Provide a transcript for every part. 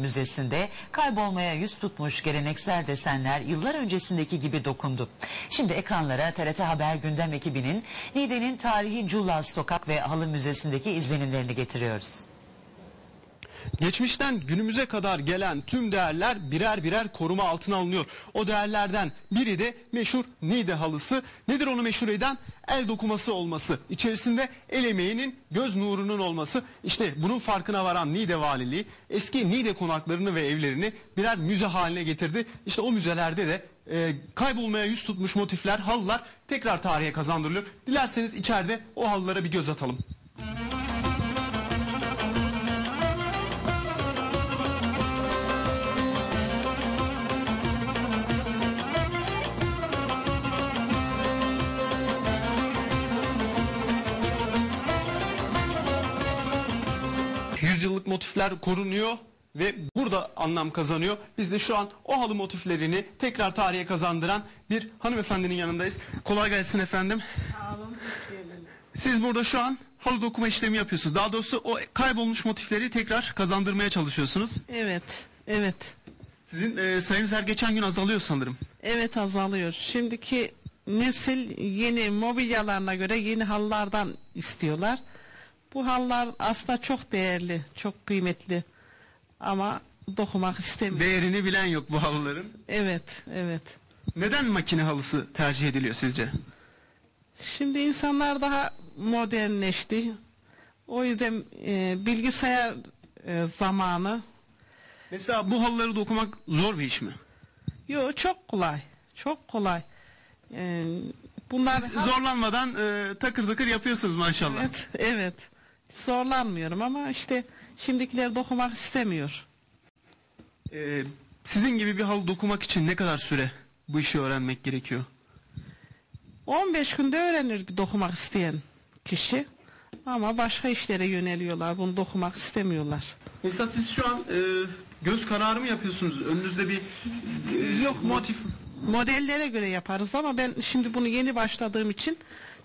Müzesi'nde kaybolmaya yüz tutmuş geleneksel desenler yıllar öncesindeki gibi dokundu. Şimdi ekranlara TRT Haber Gündem ekibinin Niğde'nin tarihi Cullaz Sokak ve Halı Müzesi'ndeki izlenimlerini getiriyoruz. Geçmişten günümüze kadar gelen tüm değerler birer birer koruma altına alınıyor. O değerlerden biri de meşhur Niğde halısı. Nedir onu meşhur eden? El dokuması olması. İçerisinde el emeğinin göz nurunun olması. İşte bunun farkına varan Niğde Valiliği eski Niğde konaklarını ve evlerini birer müze haline getirdi. İşte o müzelerde de e, kaybolmaya yüz tutmuş motifler, halılar tekrar tarihe kazandırılıyor. Dilerseniz içeride o halılara bir göz atalım. Motifler korunuyor ve burada anlam kazanıyor. Biz de şu an o halı motiflerini tekrar tarihe kazandıran bir hanımefendinin yanındayız. Kolay gelsin efendim. Siz burada şu an halı dokuma işlemi yapıyorsunuz. Daha doğrusu o kaybolmuş motifleri tekrar kazandırmaya çalışıyorsunuz. Evet, evet. Sizin e, sayınız her geçen gün azalıyor sanırım. Evet azalıyor. Şimdiki nesil yeni mobilyalarına göre yeni halılardan istiyorlar. Bu halılar aslında çok değerli, çok kıymetli. Ama dokumak istemiyor. Değerini bilen yok bu halıların. evet, evet. Neden makine halısı tercih ediliyor sizce? Şimdi insanlar daha modernleşti. O yüzden e, bilgisayar e, zamanı. Mesela bu halıları dokumak zor bir iş mi? Yo çok kolay, çok kolay. E, bunlar Siz zorlanmadan e, takır takır yapıyorsunuz maşallah. Evet, evet. Zorlanmıyorum ama işte şimdikiler dokumak istemiyor. E, sizin gibi bir halı dokumak için ne kadar süre bu işi öğrenmek gerekiyor? 15 günde öğrenir bir dokumak isteyen kişi. Ama başka işlere yöneliyorlar. Bunu dokumak istemiyorlar. Mesela siz şu an e, göz kararı mı yapıyorsunuz? Önünüzde bir e, Yok, motif. Modellere göre yaparız ama ben şimdi bunu yeni başladığım için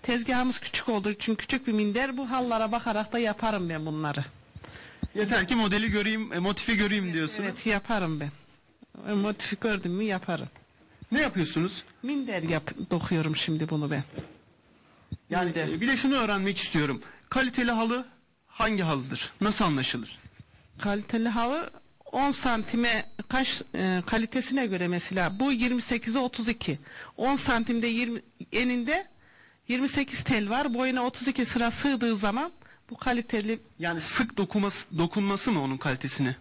tezgahımız küçük olduğu için küçük bir minder bu hallara bakarak da yaparım ben bunları. Yeter ki modeli göreyim, e, motifi göreyim diyorsunuz. Evet yaparım ben. E, Motifi gördüm mü yaparım. Ne yapıyorsunuz? Minder yap dokuyorum şimdi bunu ben. Yani Minder. e, bir de şunu öğrenmek istiyorum. Kaliteli halı hangi halıdır? Nasıl anlaşılır? Kaliteli halı 10 santime kaç e, kalitesine göre mesela bu 28'e 32. 10 santimde 20 eninde 28 tel var. Boyuna 32 sıra sığdığı zaman bu kaliteli Yani sık dokuması, dokunması mı onun kalitesini?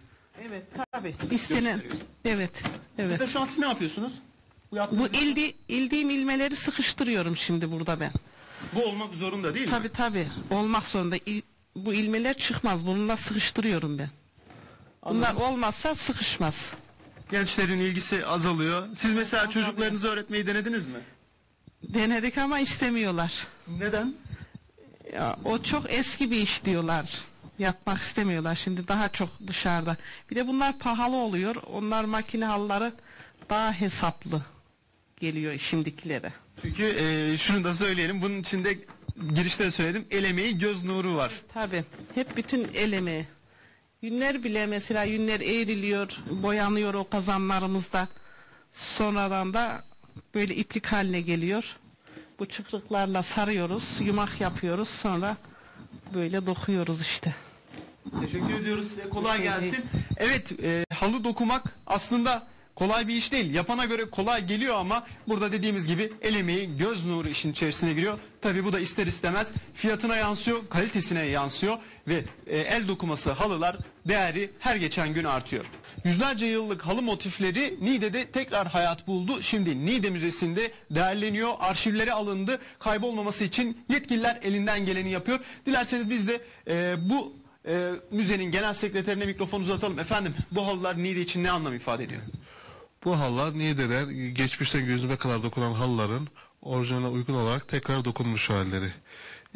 Evet tabi istenen Gösteriyor. evet evet. Mesela şu an siz ne yapıyorsunuz? Bu, Bu yaptığınız- ildi ildiğim ilmeleri sıkıştırıyorum şimdi burada ben. bu olmak zorunda değil mi? Tabi tabi olmak zorunda. İl- bu ilmeler çıkmaz. Bununla sıkıştırıyorum ben. Bunlar olmazsa sıkışmaz. Gençlerin ilgisi azalıyor. Siz mesela çocuklarınızı öğretmeyi denediniz mi? Denedik ama istemiyorlar. Neden? Ya, o çok eski bir iş diyorlar. Yapmak istemiyorlar şimdi daha çok dışarıda. Bir de bunlar pahalı oluyor. Onlar makine halıları daha hesaplı geliyor şimdikilere. Çünkü e, şunu da söyleyelim. Bunun içinde girişte de söyledim. El emeği göz nuru var. Tabi hep bütün el emeği. Yünler bile mesela yünler eğriliyor, boyanıyor o kazanlarımızda. Sonradan da böyle iplik haline geliyor. Bu çıkrıklarla sarıyoruz, yumak yapıyoruz. Sonra böyle dokuyoruz işte. Teşekkür ediyoruz. Kolay gelsin. Evet, e, halı dokumak aslında kolay bir iş değil. Yapana göre kolay geliyor ama burada dediğimiz gibi el emeği, göz nuru işin içerisine giriyor. Tabii bu da ister istemez fiyatına yansıyor, kalitesine yansıyor ve e, el dokuması halılar değeri her geçen gün artıyor. Yüzlerce yıllık halı motifleri Niğde'de tekrar hayat buldu. Şimdi Niğde Müzesi'nde değerleniyor, arşivlere alındı. Kaybolmaması için yetkililer elinden geleni yapıyor. Dilerseniz biz de e, bu e, müzenin genel sekreterine mikrofon uzatalım. Efendim bu halılar Niğde için ne anlam ifade ediyor? Bu halılar Niğde'den geçmişten günümüze kadar dokunan halıların orijinaline uygun olarak tekrar dokunmuş halleri.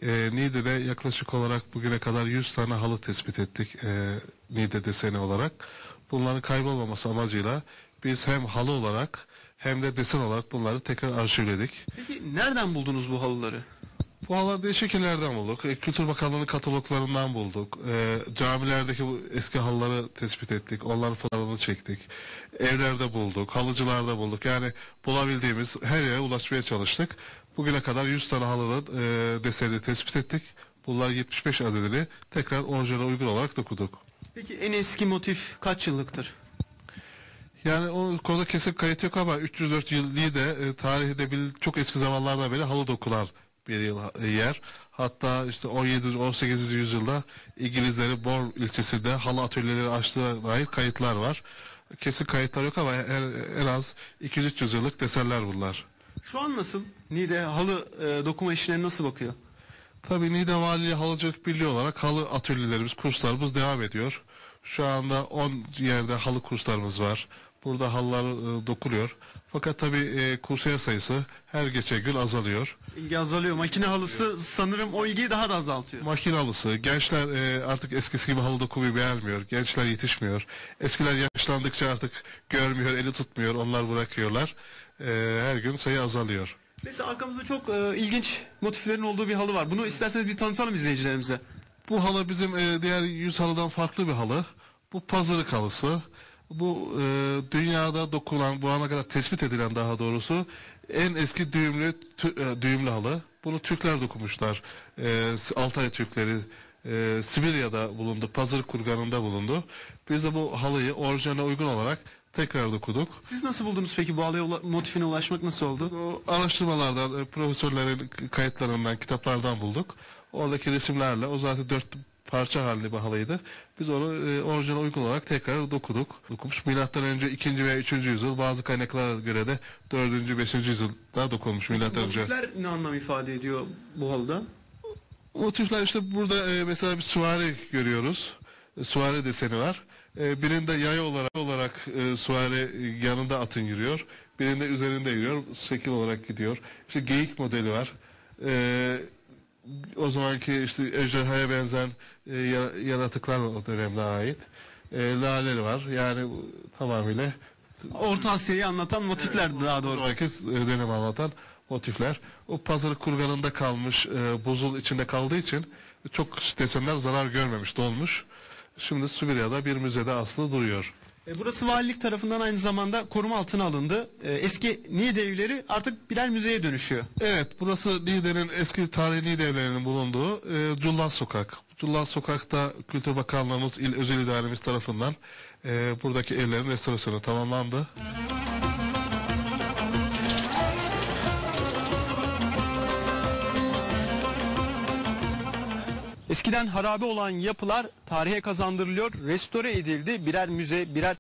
Ee, Niğde'de yaklaşık olarak bugüne kadar 100 tane halı tespit ettik ee, Niğde deseni olarak. Bunların kaybolmaması amacıyla biz hem halı olarak hem de desen olarak bunları tekrar arşivledik. Peki nereden buldunuz bu halıları? Bu halıları değişik yerlerden bulduk. E, Kültür Bakanlığı'nın kataloglarından bulduk. E, camilerdeki bu eski halıları tespit ettik. Onların fotoğrafını çektik. Evlerde bulduk, halıcılarda bulduk. Yani bulabildiğimiz her yere ulaşmaya çalıştık. Bugüne kadar 100 tane halının e, desenini tespit ettik. Bunlar 75 adedini tekrar orijinale uygun olarak dokuduk. Peki en eski motif kaç yıllıktır? Yani o konuda kesin kayıt yok ama 304 yıl diye de e, tarihte çok eski zamanlardan beri halı dokular bir yıl, yer. Hatta işte 17. 18. yüzyılda İngilizlerin Bourne ilçesinde halı atölyeleri açtığı dair kayıtlar var. Kesin kayıtlar yok ama en, en az 200-300 yıllık desenler bunlar. Şu an nasıl? Niğde halı e, dokuma işine nasıl bakıyor? Tabii Niğde Valiliği Halıcılık Birliği olarak halı atölyelerimiz, kurslarımız devam ediyor. Şu anda 10 yerde halı kurslarımız var. Burada halılar e, dokunuyor. Fakat tabii e, kursiyer sayısı her geçen gün azalıyor. İlgi azalıyor. Makine halısı sanırım o ilgiyi daha da azaltıyor. Makine halısı, gençler e, artık eskisi gibi halı dokumayı beğenmiyor. Gençler yetişmiyor. Eskiler yaşlandıkça artık görmüyor, eli tutmuyor, onlar bırakıyorlar. E, her gün sayı azalıyor. Mesela arkamızda çok e, ilginç motiflerin olduğu bir halı var. Bunu isterseniz bir tanıtalım izleyicilerimize. Bu halı bizim e, diğer yüz halıdan farklı bir halı. Bu pazarık halısı. Bu e, dünyada dokunan, bu ana kadar tespit edilen daha doğrusu en eski düğümlü tü- e, düğümlü halı. Bunu Türkler dokumuşlar. E, Altay Türkleri e, Sibirya'da bulundu, Pazarık kurganında bulundu. Biz de bu halıyı orijinaline uygun olarak tekrar dokuduk. Siz nasıl buldunuz peki bu halıya ula- motifine ulaşmak nasıl oldu? O araştırmalardan, e, profesörlerin kayıtlarından, kitaplardan bulduk. Oradaki resimlerle, o zaten dört parça halinde bir halıydı. Biz onu e, orijinal uygun olarak tekrar dokuduk. Dokunmuş. Milattan önce 2. veya 3. yüzyıl, bazı kaynaklara göre de 4. 5. yüzyılda dokunmuş milattan önce. Motifler ne anlam ifade ediyor bu halıda? Motifler işte burada e, mesela bir süvari görüyoruz. E, süvari deseni var. E, birinde yay olarak olarak e, süvari yanında atın yürüyor. Birinde üzerinde yürüyor. Şekil olarak gidiyor. İşte geyik modeli var. E, o zamanki işte ejderhaya benzeyen e, yara- yaratıklar o dönemde ait. E, laleleri var. Yani tamamıyla Orta Asya'yı anlatan motifler daha doğru. E, dönem anlatan motifler. O pazarı kurganında kalmış, e, buzul içinde kaldığı için çok desenler zarar görmemiş, dolmuş. Şimdi Sibirya'da bir müzede aslı duruyor. E, Burası valilik tarafından aynı zamanda koruma altına alındı. E, Eski Niğde evleri artık birer müzeye dönüşüyor. Evet, burası Niğde'nin eski tarihi Niğde evlerinin bulunduğu e, Cullah Sokak. Cullah Sokak'ta Kültür Bakanlığımız, İl Özel İdaremiz tarafından e, buradaki evlerin restorasyonu tamamlandı. Eskiden harabe olan yapılar tarihe kazandırılıyor, restore edildi. Birer müze, birer